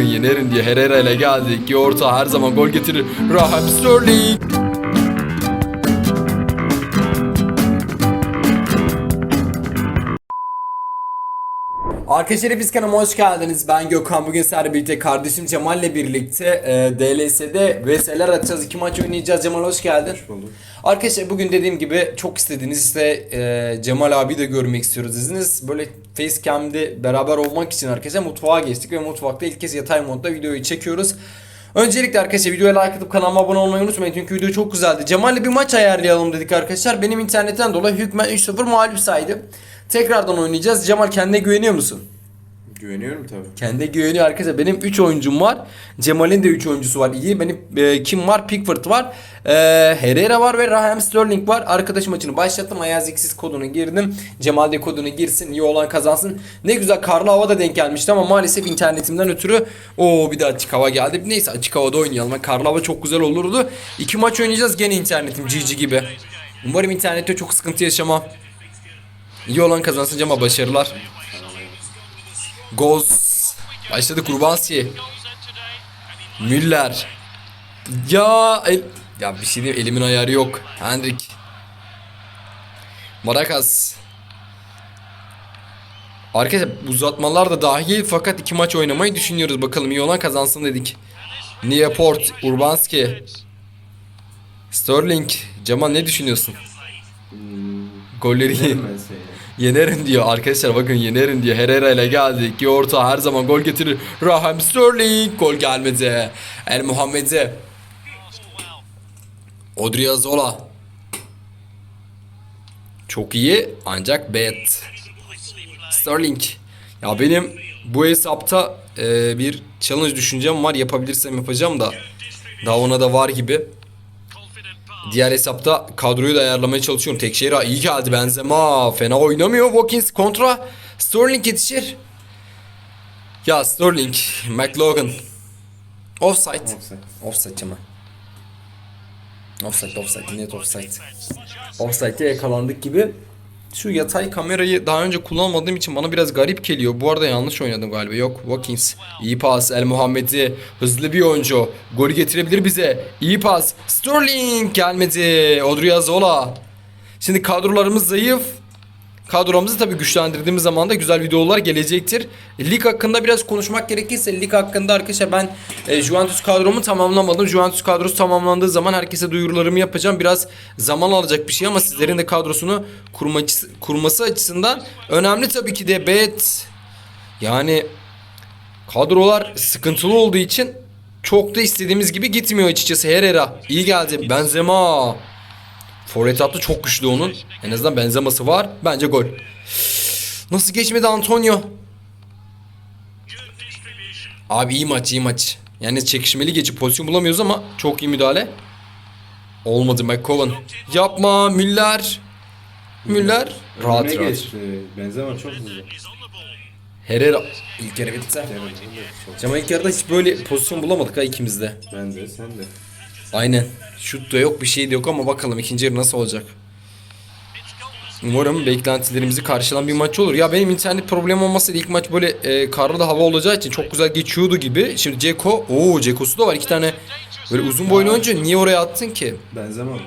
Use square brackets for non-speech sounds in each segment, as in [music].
bakın yenerim diye Herrera ile geldik. Ki orta her zaman gol getirir. Raheem Sterling. Arkadaşlar biz kanalıma hoş geldiniz. Ben Gökhan. Bugün sizlerle birlikte kardeşim Cemal'le birlikte e, DLS'de VS'ler atacağız. İki maç oynayacağız. Cemal hoş geldin. Hoş bulduk. Arkadaşlar bugün dediğim gibi çok istediğiniz işte e, Cemal abi de görmek istiyoruz dediniz. Böyle facecam'de beraber olmak için arkadaşlar mutfağa geçtik ve mutfakta ilk kez yatay modda videoyu çekiyoruz. Öncelikle arkadaşlar videoya like atıp kanalıma abone olmayı unutmayın çünkü video çok güzeldi. Cemal'le bir maç ayarlayalım dedik arkadaşlar. Benim internetten dolayı hükmen 3-0 mağlup saydı. Tekrardan oynayacağız. Cemal kendine güveniyor musun? Güveniyorum tabii. Kendine güveniyor arkadaşlar. Benim 3 oyuncum var. Cemal'in de 3 oyuncusu var. İyi. Benim e, kim var? Pickford var. E, Herrera var ve Raheem Sterling var. Arkadaş maçını başlattım. Ayaz X'siz kodunu girdim. Cemal de kodunu girsin. iyi olan kazansın. Ne güzel karlı hava da denk gelmişti ama maalesef internetimden ötürü o bir de açık hava geldi. Neyse açık havada oynayalım. Karlı hava çok güzel olurdu. İki maç oynayacağız. Gene internetim GG gibi. Umarım internette çok sıkıntı yaşamam. İyi olan kazansın Cemal. Başarılar. Goz. Başladı Kurbansi. Müller. Ya el... Ya bir şey diyeyim elimin ayarı yok. Hendrik. Marakas. Arkadaşlar uzatmalar da dahil fakat iki maç oynamayı düşünüyoruz. Bakalım iyi olan kazansın dedik. Nieport, Urbanski. Sterling. Cemal ne düşünüyorsun? Golleri Yenerim diyor. Arkadaşlar bakın yenerim diyor. Herrera ile geldik. Ki orta her zaman gol getirir. Raheem Sterling gol gelmedi. El Muhammed'e. Odriozola Çok iyi. Ancak bet Sterling. Ya benim bu hesapta e, bir challenge düşüncem var. Yapabilirsem yapacağım da. Daha ona da var gibi Diğer hesapta kadroyu da ayarlamaya çalışıyorum. Tekşehir'e iyi geldi Benzema. Fena oynamıyor. Watkins kontra. Sterling yetişir. Ya Sterling, McLaughlin. Offside. Offside. Offside Cemal. Offside, offside, net offside. Offside'e yakalandık gibi. Şu yatay kamerayı daha önce kullanmadığım için bana biraz garip geliyor. Bu arada yanlış oynadım galiba. Yok Watkins. İyi pas. El Muhammed'i. Hızlı bir oyuncu. Golü getirebilir bize. İyi pas. Sterling gelmedi. Odriozola. Şimdi kadrolarımız zayıf. Kadromuzu tabii güçlendirdiğimiz zaman da güzel videolar gelecektir. Lig hakkında biraz konuşmak gerekirse lig hakkında arkadaşlar ben e, Juventus kadromu tamamlamadım. Juventus kadrosu tamamlandığı zaman herkese duyurularımı yapacağım. Biraz zaman alacak bir şey ama sizlerin de kadrosunu kurmacı, kurması açısından önemli tabii ki de bet. Yani kadrolar sıkıntılı olduğu için çok da istediğimiz gibi gitmiyor açıkçası. Herrera iyi geldi. Benzema. Forvet hattı çok güçlü onun. En azından benzeması var. Bence gol. Nasıl geçmedi Antonio? Abi iyi maç iyi maç. Yani çekişmeli geçip pozisyon bulamıyoruz ama çok iyi müdahale. Olmadı McCowan. Yapma Müller. Müller. Rahat rahat. geçti. Benzema çok hızlı. Herrera. İlk yarı çok. Cemal ilk yarıda hiç böyle pozisyon bulamadık ha ikimiz de. Ben de sen de. Aynen. Şut da yok bir şey de yok ama bakalım ikinci yarı nasıl olacak. Umarım beklentilerimizi karşılayan bir maç olur. Ya benim internet problemi olmasaydı ilk maç böyle e, karlı da hava olacağı için çok güzel geçiyordu gibi. Şimdi Ceko, ooo Ceko'su da var iki tane böyle uzun boylu oyuncu. Niye oraya attın ki? Benzema mı?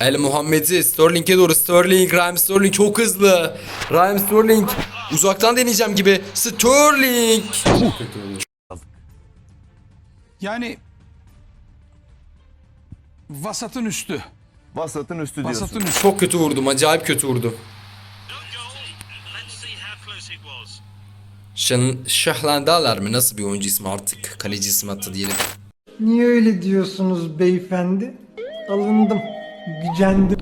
El Muhammed'i Sterling'e doğru Sterling, Raheem Sterling çok hızlı. Raheem Sterling uzaktan deneyeceğim gibi. Sterling. Yani vasatın üstü. Vasatın üstü diyorsun. Vasatın üstü. Çok kötü vurdum. Acayip kötü vurdum. Şan, Şahlandalar mı? Nasıl bir oyuncu ismi artık? Kaleci ismi hatta diyelim. Niye öyle diyorsunuz beyefendi? Alındım, gücendim.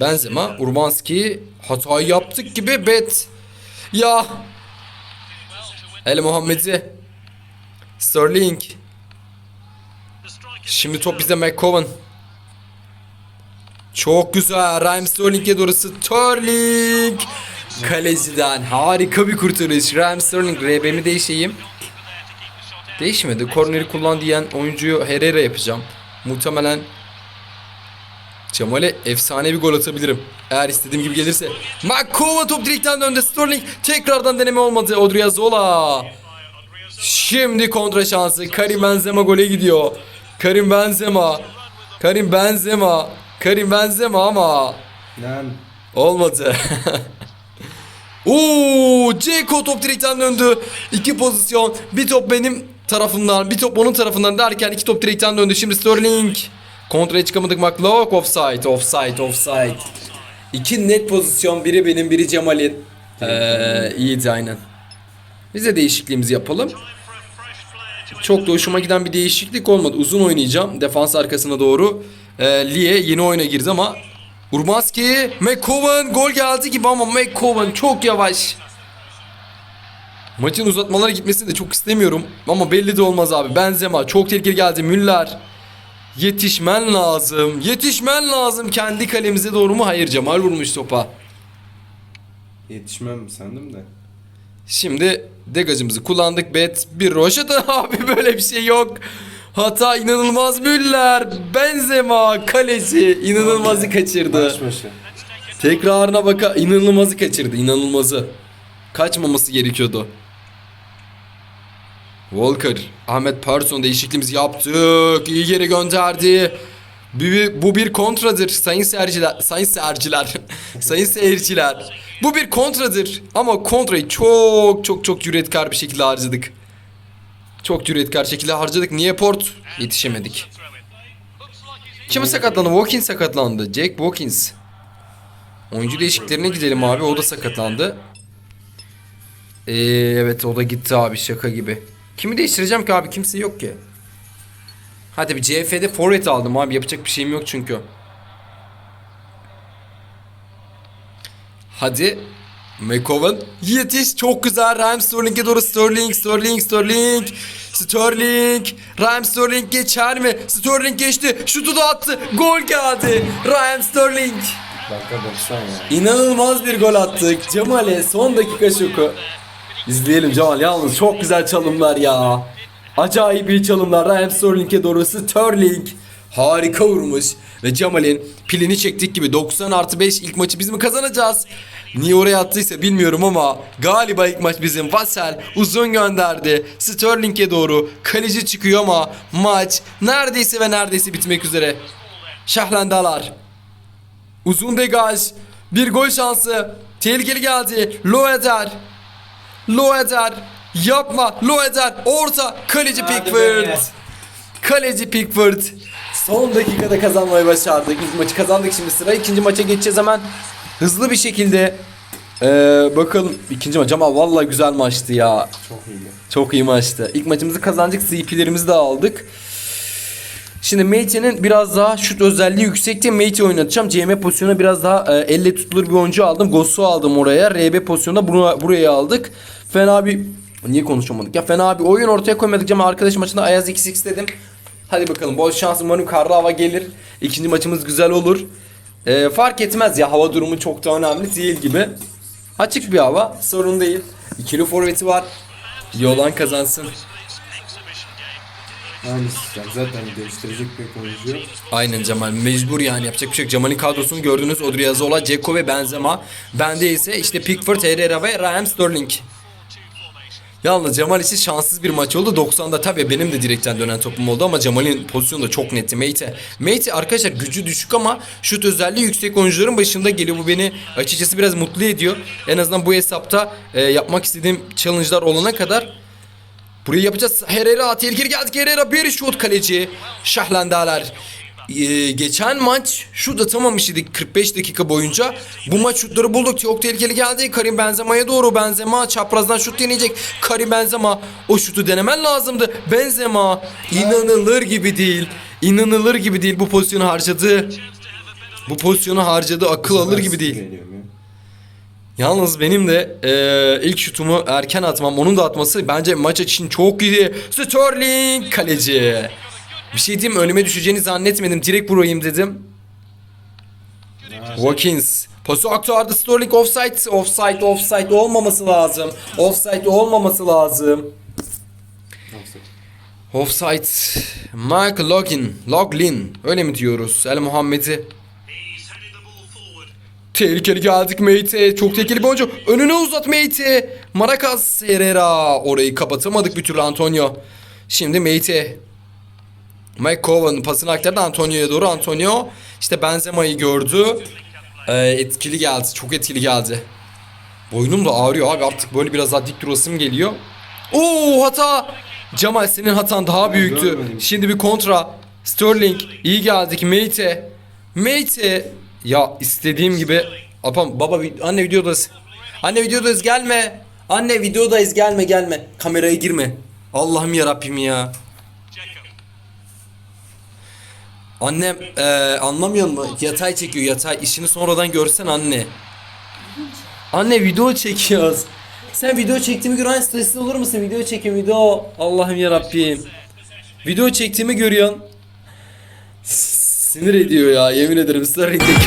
Benzema, Urbanski hatayı yaptık gibi bet. Ya. El Muhammed'i. Sterling. Şimdi top bizde McCowan. Çok güzel. Raheem Sterling'e doğru Sterling. Kaleciden harika bir kurtarış. Raheem Sterling RB'mi değişeyim. Değişmedi. Korneri kullan diyen oyuncuyu Herrera yapacağım. Muhtemelen Cemal'e efsane bir gol atabilirim. Eğer istediğim gibi gelirse. McCowan top direkten döndü. Sterling tekrardan deneme olmadı. Odriozola. Şimdi kontra şansı. Karim Benzema gole gidiyor. Karim Benzema. Karim Benzema. Karim Benzema ama Lan. olmadı. [laughs] Oo, Ceko top direkten döndü. İki pozisyon. Bir top benim tarafımdan, bir top onun tarafından derken iki top direkten döndü. Şimdi Sterling. Kontraya çıkamadık McLaughlin. Offside, offside, offside. İki net pozisyon. Biri benim, biri Cemal'in. Ee, iyiydi aynen. Biz de değişikliğimizi yapalım. Çok da hoşuma giden bir değişiklik olmadı. Uzun oynayacağım. Defans arkasına doğru. Ee, Lie yeni oyuna girdi ama Urmaski, McCowan gol geldi gibi ama McCowan çok yavaş. Maçın uzatmalara gitmesini de çok istemiyorum. Ama belli de olmaz abi. Benzema çok tehlikeli geldi. Müller. Yetişmen lazım. Yetişmen lazım. Kendi kalemize doğru mu? Hayır Cemal vurmuş topa. Yetişmem sandım da. Şimdi degajımızı kullandık. Bet bir roşata [laughs] abi böyle bir şey yok. Hata inanılmaz Müller. Benzema kaleci inanılmazı kaçırdı. Tekrarına baka inanılmazı kaçırdı inanılmazı. Kaçmaması gerekiyordu. Walker, Ahmet Persson değişikliğimizi yaptık. İyi yere gönderdi. Bu bu bir kontradır sayın seyirciler. Sayın seyirciler. [laughs] sayın seyirciler. Bu bir kontradır. Ama kontrayı çok çok çok cüretkar bir şekilde harcadık. Çok cüretkar şekilde harcadık. Niye port? Yetişemedik. Kim sakatlandı? Watkins sakatlandı. Jack Watkins. Oyuncu değişikliklerine gidelim abi. O da sakatlandı. Ee, evet o da gitti abi şaka gibi. Kimi değiştireceğim ki abi? Kimse yok ki. Hadi bir CF'de forvet aldım abi. Yapacak bir şeyim yok çünkü. Hadi. McCowan. Yetiş. Çok güzel. Raheem Sterling'e doğru Sterling. Sterling. Sterling. Sterling. Raheem Sterling geçer mi? Sterling geçti. Şutu da attı. Gol geldi. Raheem Sterling. Dakika 90 ya. İnanılmaz bir gol attık. Cemal'e son dakika şoku. İzleyelim Cemal yalnız çok güzel çalımlar ya. Acayip iyi çalımlar. Raheem Sterling'e doğru Sterling. Harika vurmuş. Ve Cemal'in pilini çektik gibi 90 artı 5 ilk maçı biz mi kazanacağız? Niye oraya attıysa bilmiyorum ama galiba ilk maç bizim. Vassel uzun gönderdi. Sterling'e doğru. Kaleci çıkıyor ama maç neredeyse ve neredeyse bitmek üzere. Şahlandalar. Uzun degaj. Bir gol şansı. Tehlikeli geldi. Loeder. Loeder. Yapma. Loeder. Orta. Kaleci Hadi Pickford. be. Kaleci Pickford. Son dakikada kazanmayı başardık. İlk maçı kazandık şimdi sıra. ikinci maça geçeceğiz hemen. Hızlı bir şekilde. Ee, bakalım ikinci maç ama vallahi güzel maçtı ya. Çok iyi. Çok iyi maçtı. İlk maçımızı kazandık. CP'lerimizi de aldık. Şimdi Mate'nin biraz daha şut özelliği yüksekti. Mate oynatacağım. CM pozisyonuna biraz daha e, elle tutulur bir oyuncu aldım. Gosu aldım oraya. RB pozisyonunda bunu, buraya aldık. Fena bir... Niye konuşamadık ya? Fena bir oyun ortaya koymadık ama arkadaş maçında Ayaz XX dedim. Hadi bakalım bol şans umarım karlı hava gelir. İkinci maçımız güzel olur. E, fark etmez ya hava durumu çok da önemli değil gibi. Açık bir hava sorun değil. İkili forveti var. İyi olan kazansın. Yani yani zaten değiştirecek bir oyuncu yok. Aynen Cemal mecbur yani yapacak bir şey yok. Cemal'in kadrosunu gördünüz. Odriozola, Ceko ve Benzema. Bende ise işte Pickford, Herrera ve Raheem Sterling. Yalnız Cemal için şanssız bir maç oldu. 90'da tabii benim de direkten dönen topum oldu ama Cemal'in pozisyonu da çok netti. Mate. Mate arkadaşlar gücü düşük ama şut özelliği yüksek oyuncuların başında geliyor. Bu beni açıkçası biraz mutlu ediyor. En azından bu hesapta e, yapmak istediğim challenge'lar olana kadar Burayı yapacağız. Herrera tehlikeli geldik. Herrera bir şut kaleci. Şahlandalar. Ee, geçen maç şut atamamış idik 45 dakika boyunca. Bu maç şutları bulduk. Çok tehlikeli geldi. Karim Benzema'ya doğru. Benzema çaprazdan şut deneyecek. Karim Benzema o şutu denemen lazımdı. Benzema inanılır gibi değil. İnanılır gibi değil bu pozisyonu harcadı. Bu pozisyonu harcadı. Akıl alır gibi değil. Yalnız benim de eee, ilk şutumu erken atmam, onun da atması bence maç için çok iyi. Sterling kaleci. Bir şey diyeyim mi? önüme düşeceğini zannetmedim. Direkt vurayım dedim. Watkins. Pası aktardı Sterling offside. Offside, offside olmaması lazım. Offside olmaması lazım. Offside. Mark Loglin. Loglin. Öyle mi diyoruz? El Muhammed'i. Tehlikeli geldik Meite. Çok tehlikeli bir oyuncu. Önüne uzat Meite. Maracas Herrera. Orayı kapatamadık bir türlü Antonio. Şimdi Meite. Mike Cowan pasını aktardı Antonio'ya doğru. Antonio işte Benzema'yı gördü. Ee, etkili geldi. Çok etkili geldi. Boynum da ağrıyor abi. Artık böyle biraz daha dik durasım geliyor. Oo hata. Cemal senin hatan daha büyüktü. Şimdi bir kontra. Sterling iyi geldik. Meite. Meite. Ya istediğim gibi. Apam baba anne videodayız. Anne videodayız gelme. Anne videodayız gelme gelme. Kameraya girme. Allah'ım ya Rabbim ya. Annem eee anlamıyor mu? Yatay çekiyor yatay. İşini sonradan görsen anne. Anne video çekiyoruz. Sen video çektiğimi gören stresli olur musun? Video çekiyorum video. Allah'ım ya. Video çektiğimi görüyorsun. Sinir ediyor ya yemin ederim ısrar edeceğim.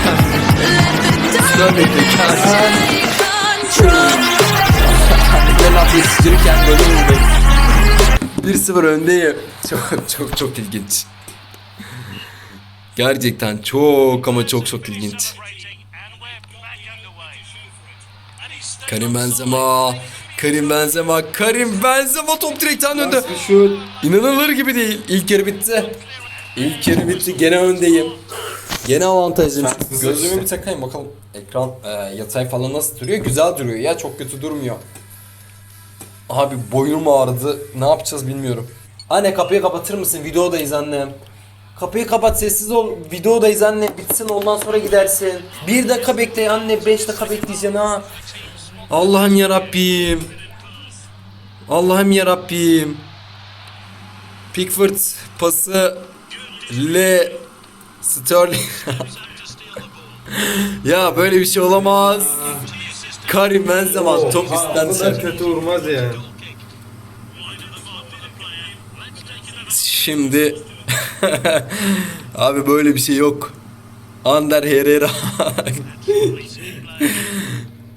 ısrar edeceğim. Ben laf yetiştirirken böyle oldu. 1-0 öndeyim. Çok çok çok ilginç. Gerçekten çok ama çok çok ilginç. Karim Benzema. Karim Benzema. Karim Benzema top direkten döndü. İnanılır gibi değil. İlk yarı bitti. İlk yarı bitti. Gene öndeyim. Gene avantajım. İşte. bir takayım bakalım. Ekran e, yatay falan nasıl duruyor? Güzel duruyor ya. Çok kötü durmuyor. Abi boynum ağrıdı. Ne yapacağız bilmiyorum. Anne kapıyı kapatır mısın? Videodayız annem. Kapıyı kapat sessiz ol. Videodayız anne. Bitsin ondan sonra gidersin. Bir dakika bekle anne. Beş dakika bekleyeceksin ha. Allah'ım ya Rabbim. Allah'ım ya Rabbim. Pickford pası Le Sterling. [laughs] ya böyle bir şey olamaz. Karim Benzema top üstten dışarı. kötü vurmaz yani. Şimdi [laughs] abi böyle bir şey yok. Ander Herrera. [laughs]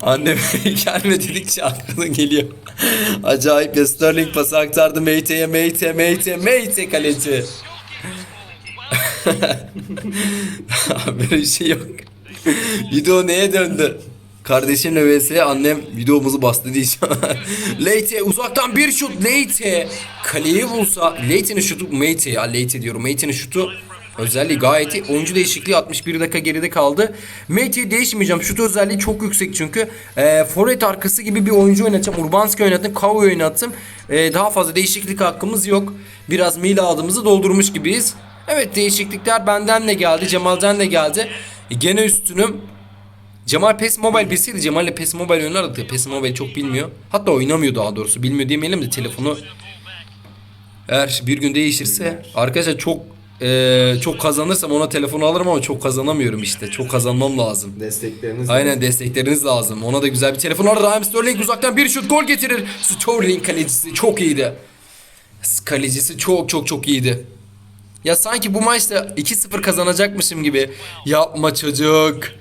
Annem [laughs] gelme dedikçe aklına geliyor. Acayip ya Sterling pası aktardı Meyte'ye Meyte Meyte Meyte kaleci. Böyle bir şey yok. Video neye döndü? Kardeşimle vs annem videomuzu bastı diyeceğim. [laughs] Leite uzaktan bir şut Leite. Kaleyi bulsa Leite'nin şutu Meite ya Leite diyorum. Meite'nin şutu özelliği gayet iyi. Oyuncu değişikliği 61 dakika geride kaldı. Meite'yi değişmeyeceğim. Şut özelliği çok yüksek çünkü. E, forvet arkası gibi bir oyuncu oynatacağım. Urbanski oynattım. Kavu'yu oynattım. E, daha fazla değişiklik hakkımız yok. Biraz miladımızı doldurmuş gibiyiz. Evet değişiklikler benden de geldi. Cemal'den de geldi. E, gene üstünüm. Cemal PES Mobile bilseydi Cemal'le PES Mobile oynardık da PES Mobile çok bilmiyor. Hatta oynamıyor daha doğrusu. Bilmiyor demeyelim de telefonu eğer bir gün değişirse arkadaşlar çok eee, çok kazanırsam ona telefonu alırım ama çok kazanamıyorum işte. Çok kazanmam lazım. Destekleriniz Aynen destekleriniz lazım. Ona da güzel bir telefon alır. Raheem Sterling uzaktan bir şut gol getirir. Sterling kalecisi çok iyiydi. Kalecisi çok çok çok iyiydi. Ya sanki bu maçta 2-0 kazanacakmışım gibi. Yapma çocuk.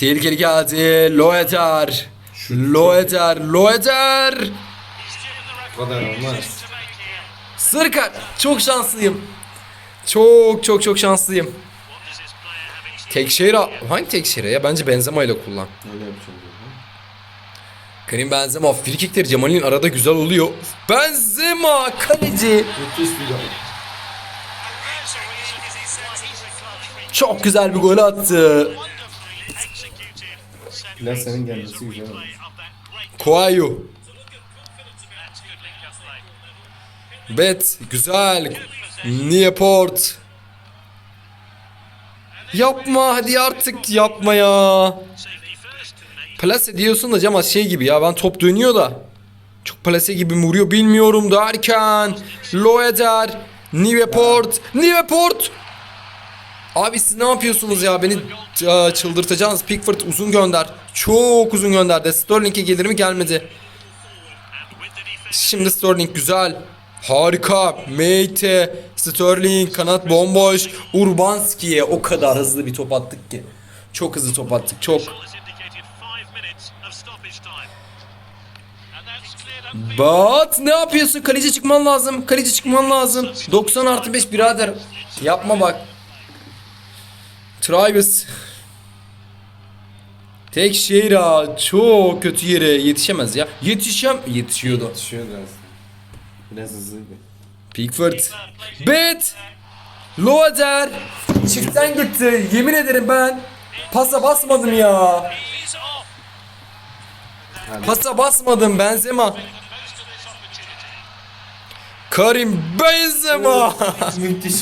Tehlikeli geldi. Loeter. Loeter. Loeter. O kadar olmaz. Sırka. Çok şanslıyım. Çok çok çok şanslıyım. Tekşehir'e hangi Tekşehir'e ya? Bence Benzema ile kullan. Öyle yapacağım. diyorum. Karim Benzema frikikleri Cemal'in arada güzel oluyor. Benzema kaleci. Çok güzel bir gol attı. Plasenin gelmesi güzel olmuş. Koayu. Bet güzel. Nieport. Yapma hadi artık yapma ya. Plase diyorsun da Cemal şey gibi ya ben top dönüyor da. Çok plase gibi mi vuruyor bilmiyorum derken. Loeder. Niveport. Niveport. Abi siz ne yapıyorsunuz ya beni ç- çıldırtacaksınız. Pickford uzun gönder. Çok uzun gönderdi. Sterling'e gelir mi gelmedi. Şimdi Sterling güzel. Harika. Meite, Sterling, kanat bomboş. Urbanski'ye o kadar hızlı bir top attık ki. Çok hızlı top attık. Çok. Bat ne yapıyorsun? Kaleci çıkman lazım. Kaleci çıkman lazım. 90 artı 5 birader. Yapma bak. Travis. Tekşehir'a çok kötü yere yetişemez ya. Yetişem yetişiyordu. Düşüyordu aslında. Biraz hızlıydı. Pickford. Bet. Loader. Çiftten gitti. Yemin ederim ben pasa basmadım ya. Pasa basmadım Benzema. Karim Benzema. Müthiş.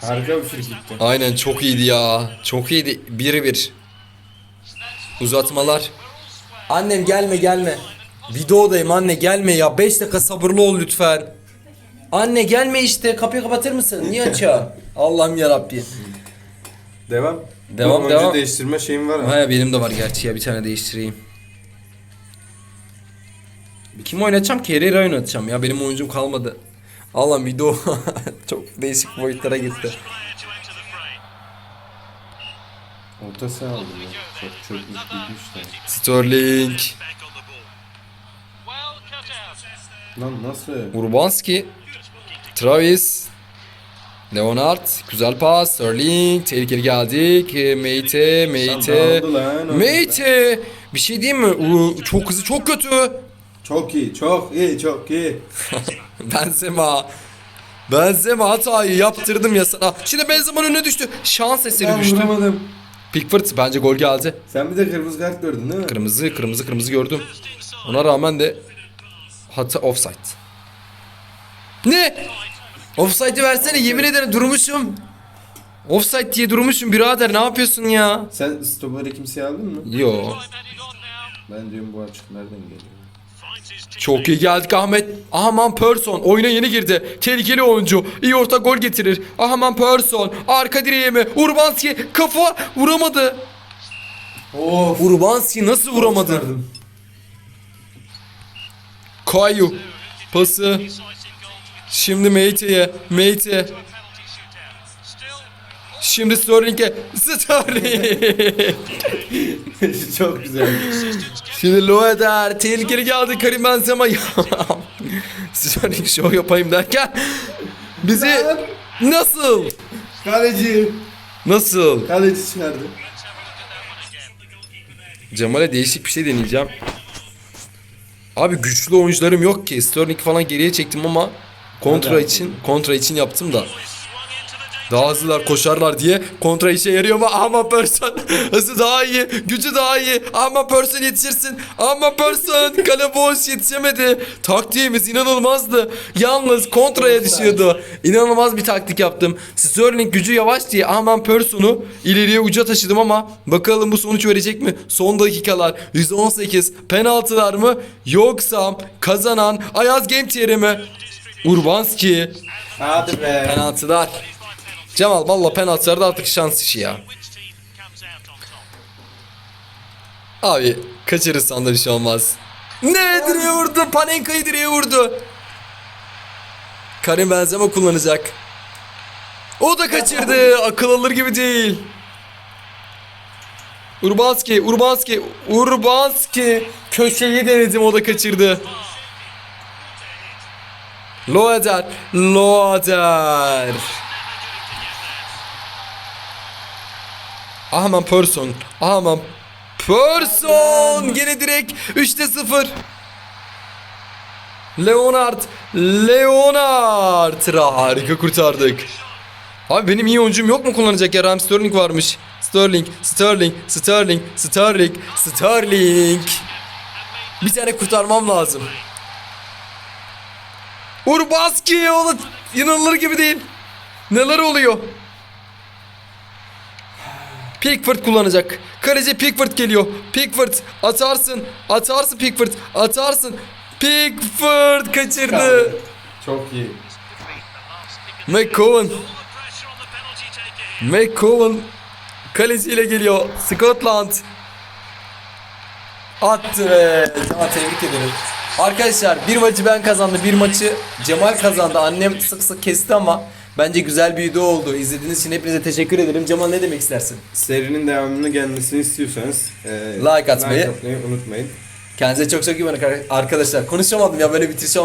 Harika bir frikikti. Aynen çok iyiydi ya. Çok iyiydi. 1-1. Uzatmalar. Annem gelme gelme. Videodayım anne gelme ya. 5 dakika sabırlı ol lütfen. Anne gelme işte. Kapıyı kapatır mısın? Niye açıyor? [laughs] Allah'ım yarabbim. Devam. Devam, Bu devam. Oyuncu değiştirme şeyim var ama. Ha benim de var gerçi ya bir tane değiştireyim. Kim oynatacağım ki? Herrera oynatacağım ya benim oyuncum kalmadı. Allah'ım [laughs] video çok değişik boyutlara gitti. Orta saha aldım ya. Çok çok işte. Sterling, Lan nasıl? Urbanski, Travis, Leonard, güzel pas, Sterling, tehlikeli geldik, e, Meite, Meite, Meite, bir şey diyeyim mi? Çok hızlı, çok kötü. Çok iyi, çok iyi, çok iyi. [laughs] [laughs] Benzema. Benzema hatayı yaptırdım ya sana. Şimdi Benzema'nın önüne düştü. Şans eseri Ben düştü. vuramadım. Pickford bence gol geldi. Sen bir de kırmızı kart gördün değil mi? Kırmızı, kırmızı, kırmızı gördüm. Ona rağmen de hata offside. Ne? Offside'i versene yemin ederim durmuşum. Offside diye durmuşum birader ne yapıyorsun ya? Sen stoperi kimseye aldın mı? Yo. Ben diyorum bu açık nereden geliyor? Çok iyi geldik Ahmet. Ahaman Persson oyuna yeni girdi. Tehlikeli oyuncu. İyi orta gol getirir. Ahaman Persson. Arka direğe mi? Urbanski kafa vuramadı. Of. Urbanski nasıl vuramadı? Kayu. Pası. Şimdi Meite'ye. Meite. Şimdi Sterling'e. Sterling. [laughs] çok güzel. Şimdi Loeder tehlikeli geldi Karim Benzema. Sterling show yapayım derken bizi nasıl Kaleci. nasıl Kaleci çıkardı. Cemal'e değişik bir şey deneyeceğim. Abi güçlü oyuncularım yok ki. Sterling falan geriye çektim ama kontra Hadi. için kontra için yaptım da. Daha hızlılar koşarlar diye kontra işe yarıyor mu? Ama Person [laughs] hızı daha iyi, gücü daha iyi. Ama Person yetişirsin. Ama Person kale boş yetişemedi. Taktiğimiz inanılmazdı. Yalnız kontraya düşüyordu. İnanılmaz bir taktik yaptım. Sterling gücü yavaş diye aman Person'u ileriye uca taşıdım ama bakalım bu sonuç verecek mi? Son dakikalar 118 penaltılar mı? Yoksa kazanan Ayaz Gemtiyer'e mi? Urbanski Hadi be. penaltılar. Cemal valla penaltılarda artık şans işi ya. Abi kaçırırsan da bir şey olmaz. Ne direğe vurdu? Panenka'yı direğe vurdu. Karim Benzema kullanacak. O da kaçırdı. Akıl alır gibi değil. Urbanski, Urbanski, Urbanski. Köşeyi denedim o da kaçırdı. Loader, Loader. Aman Person, aman Person. Gene direkt 3'te 0. Leonard, Leonard. Harika kurtardık. Abi benim iyi oyuncum yok mu kullanacak ya? Ram Sterling varmış. Sterling, Sterling, Sterling, Sterling, Sterling. Bir tane kurtarmam lazım. Urbanski o da inanılır gibi değil. Neler oluyor? Pickford kullanacak. Kaleci Pickford geliyor. Pickford atarsın. Atarsın Pickford. Atarsın. Pickford kaçırdı. Çok iyi. McCowan. McCowan kaleciyle geliyor. Scotland. Attı be. Cemal tebrik ederim. Arkadaşlar bir maçı ben kazandım. Bir maçı Cemal kazandı. Annem sık sık kesti ama bence güzel bir video oldu. İzlediğiniz için hepinize teşekkür ederim. Cemal ne demek istersin? Serinin devamını gelmesini istiyorsanız e, Like atmayı. unutmayın. Kendinize çok çok iyi bakın arkadaşlar. Konuşamadım ya böyle bitirişe